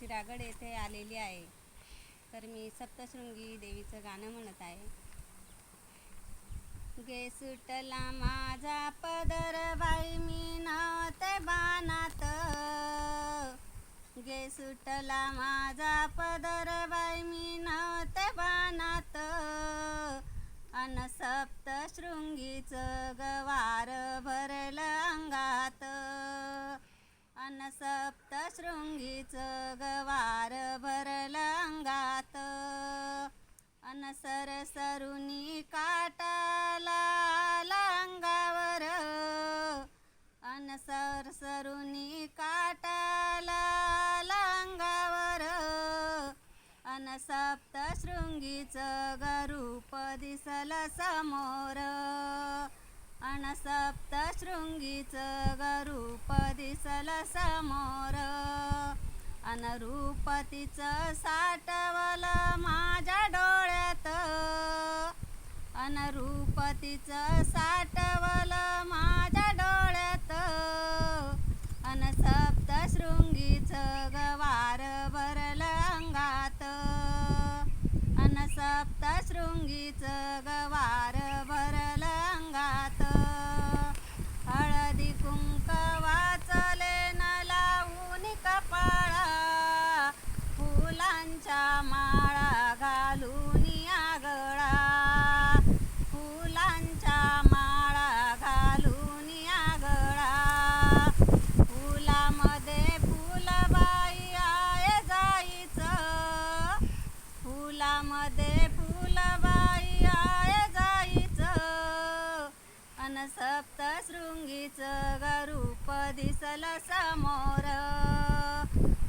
शिरागड येथे आलेली आहे. तर मी सप्तशृंगी देवीचं गाणं म्हणत आहे. गे सुटला माझा पदर बाई मी नव्हते बाणात गे सुटला माझा पदर बाई मी नव्हते बाणात अन सप्तशृंगीचं गवार भरलं अन सप्तशृंगीचं गवार भरल अंगात अनसर सरुनी काटाला अंगावर अनसर सरुनी काटाला अंगावर अन सप्तशृंगीचं गरूप दिसल समोर. अन सप्तशृंगीचं गरूप दिसल समोर. अनरूपतीच साठवल माझ्या डोळ्यात. अन साठवल माझ्या डोळ्यात. अन सप्तशृंगीचं गवार भरल अंगात. अन सप्तशृंगीचं गवार दिसलं समोर.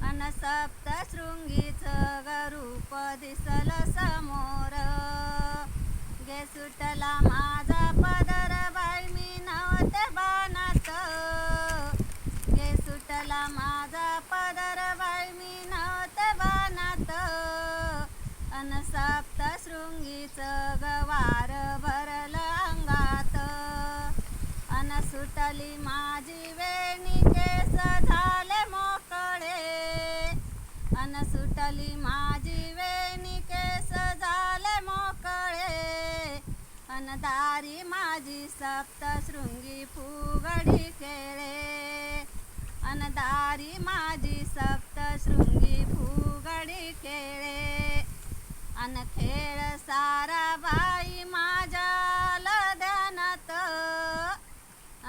अन सप्तशृंगीचं गरूप दिसला समोर. गे सुटला माझा पदर बाई मी नव्हते बानात गे सुटला माझा पदर बाई मी नव्हते बानात अन सप्तशृंगीचं गवार भरलं अंगात. अन सुटली माझी वेळ झाले मोकळे. अन सुटली माझी वेणी केस झाले मोकळे. अन दारी माझी सप्तशृंगी फुगडी खेळे अन दारी माझी सप्तशृंगी फुगडी खेळे अन खेळ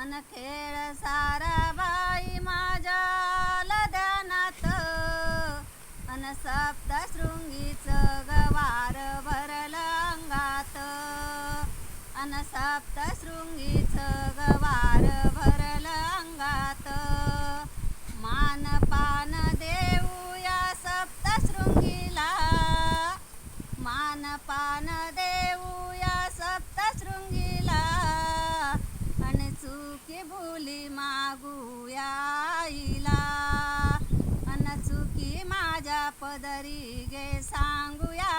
अन खेळ सारा बाई माझ्या ध्यानात अन सप्तशृंगीचं गवार भरल अंगात. अन सप्तशृंगीचं गवार चुकी भुली आईला? अन चुकी माझ्या पदरी गे सांगूया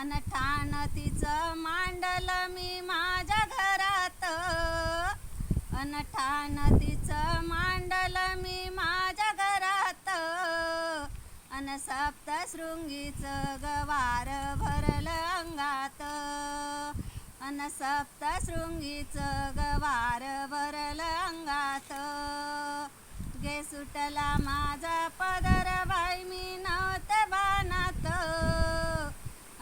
अन ठाण तिचं मांडल मी माझ्या घरात. अन ठाण तिचं मांडल मी माझ्या घरात. अन सप्तशृंगीचं गवार अन सप्तशृंगीचं गवार भरलं अंगात गे सुटला माझा पदर बाई मी नवत बानात.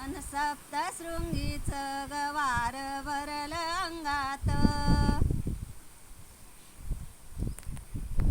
अन सप्तशृंगीचं गवार भरलं अंगात